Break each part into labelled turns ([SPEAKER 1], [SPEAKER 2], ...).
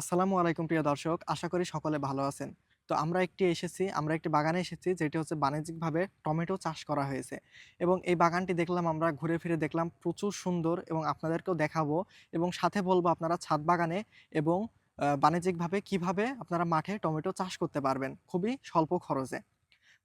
[SPEAKER 1] আসসালামু আলাইকুম প্রিয় দর্শক, আশা করি সকলে ভালো আছেন। তো আমরা একটি এসেছি, আমরা একটি বাগানে এসেছি, যেটি হচ্ছে বাণিজ্যিকভাবে টমেটো চাষ করা হয়েছে। এবং এই বাগানটি দেখলাম আমরা, ঘুরে ফিরে দেখলাম প্রচুর সুন্দর এবং আপনাদেরকেও দেখাবো এবং সাথে বলব আপনারা ছাদ বাগানে এবং বাণিজ্যিকভাবে কীভাবে আপনারা মাঠে টমেটো চাষ করতে পারবেন, খুবই স্বল্প খরচে।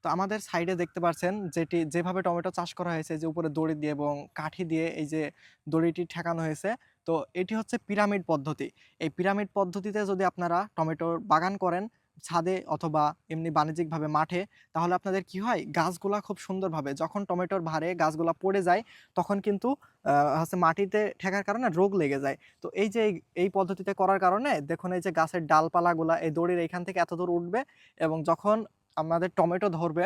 [SPEAKER 1] তো আমাদের সাইডে দেখতে পাচ্ছেন, যেটি, যেভাবে টমেটো চাষ করা হয়েছে যে উপরে দড়ি দিয়ে এবং কাঠি দিয়ে এই যে দড়িটি ঠেকানো হয়েছে তো এটি হচ্ছে পিরামিড পদ্ধতি। এই পিরামিড পদ্ধতিতে যদি আপনারা টমেটোর বাগান করেন ছাদে অথবা এমনি বাণিজ্যিকভাবে মাঠে, তাহলে আপনাদের কি হয়? গাছগুলা খুব সুন্দরভাবে যখন টমেটোর ভারে গাছগুলা পড়ে যায়, তখন কিন্তু হচ্ছে মাটিতে ঠেকার কারণে রোগ লেগে যায়। তো এই যে এই- পদ্ধতিতে করার কারণে দেখুন এই যে গাছের ডালপালাগুলা এই দড়ির এইখান থেকে এত দূর উঠবে এবং যখন আমাদের টমেটো ধরবে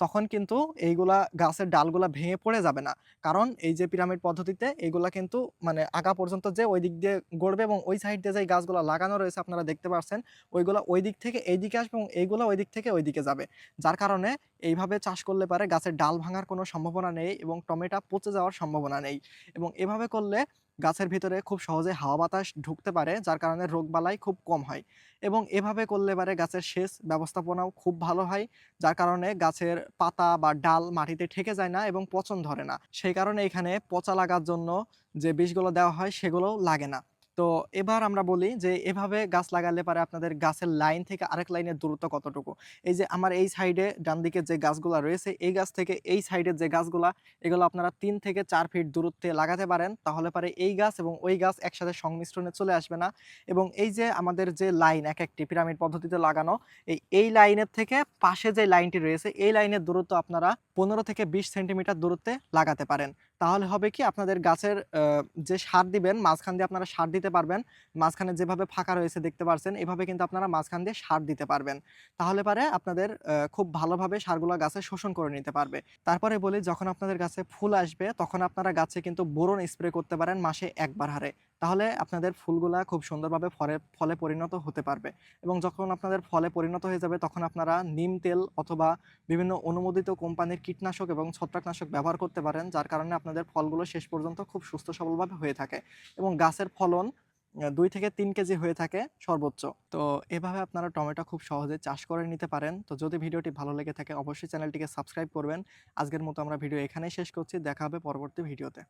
[SPEAKER 1] তখন কিন্তু এইগুলা গাছের ডালগুলা ভেঙে পড়ে যাবে না। কারণ এই যে পিরামিড পদ্ধতিতে এইগুলা কিন্তু মানে আগা পর্যন্ত যে ওই দিক দিয়ে গড়বে এবং ওই সাইড দিয়ে যে গাছগুলো লাগানো রয়েছে আপনারা দেখতে পাচ্ছেন ওইগুলা ওই দিক থেকে এই দিকে আসবে এবং এইগুলা ওই দিক থেকে ওই দিকে যাবে। যার কারণে এইভাবে চাষ করলে পারে গাছের ডাল ভাঙার কোনো সম্ভাবনা নেই এবং টমেটো পচে যাওয়ার সম্ভাবনা নেই। এবং এভাবে করলে গাছের ভিতরে খুব সহজে হাওয়া বাতাস ঢুকতে পারে, যার কারণে রোগবালাই খুব কম হয়। এবং এভাবে করলে পারে গাছের সেচ ব্যবস্থাপনাও খুব ভালো হয়, যার কারণে গাছের পাতা বা ডাল মাটিতে ঠেকে যায় না এবং পচন ধরে না। সেই কারণে এখানে পচা লাগার জন্য যে বিষগুলো দেওয়া হয় সেগুলোও লাগে না। তো এবার আমরা বলি যে, এভাবে গাছ লাগালে পারে আপনাদের গাছের লাইন থেকে আরেক লাইনের দূরত্ব কতটুকু? এই যে আমার এই সাইডে ডান দিকে যে গাছগুলো রয়েছে, এই গাছ থেকে এই সাইডের যে গাছগুলা, এগুলো আপনারা তিন থেকে চার ফিট দূরত্বে লাগাতে পারেন। তাহলে পারে এই গাছ এবং ওই গাছ একসাথে সংমিশ্রণে চলে আসবে না। এবং এই যে আমাদের যে লাইন, এক একটি পিরামিড পদ্ধতিতে লাগানো, এই এই লাইনের থেকে পাশে যে লাইনটি রয়েছে, এই লাইনের দূরত্ব আপনারা পনেরো থেকে বিশ সেন্টিমিটার দূরত্বে লাগাতে পারেন। তাহলে হবে কি আপনাদের গাছের যে সার দিবেন, মাঝখান দিয়ে আপনারা সার দিতে পারবেন। মাঝখানে যেভাবে ফাঁকা রয়েছে দেখতে পারছেন, এভাবে কিন্তু আপনারা মাঝখান দিয়ে সার দিতে পারবেন। তাহলে পারে আপনাদের খুব ভালোভাবে সারগুলো গাছে শোষণ করে নিতে পারবে। তারপরে বলি, যখন আপনাদের গাছে ফুল আসবে, তখন আপনারা গাছে কিন্তু বোরন স্প্রে করতে পারেন মাসে একবার হারে। তাহলে আপনাদের ফুলগুলা খুব সুন্দরভাবে ফলে ফলে পরিণত হতে পারবে। এবং যখন আপনাদের ফলে পরিণত হয়ে যাবে, তখন আপনারা নিম তেল অথবা বিভিন্ন অনুমোদিত কোম্পানির কীটনাশক এবং ছত্রাকনাশক ব্যবহার করতে পারেন, যার কারণে আপনাদের ফলগুলো শেষ পর্যন্ত খুব সুস্থ সবলভাবে হয়ে থাকে। এবং গাছের ফলন দুই থেকে তিন কেজি হয়ে থাকে সর্বোচ্চ। তো এভাবে আপনারা টমেটো খুব সহজে চাষ করে নিতে পারেন। তো যদি ভিডিওটি ভালো লেগে থাকে, অবশ্যই চ্যানেলটিকে সাবস্ক্রাইব করবেন। আজকের মতো আমরা ভিডিও এখানেই শেষ করছি। দেখা হবে পরবর্তী ভিডিওতে।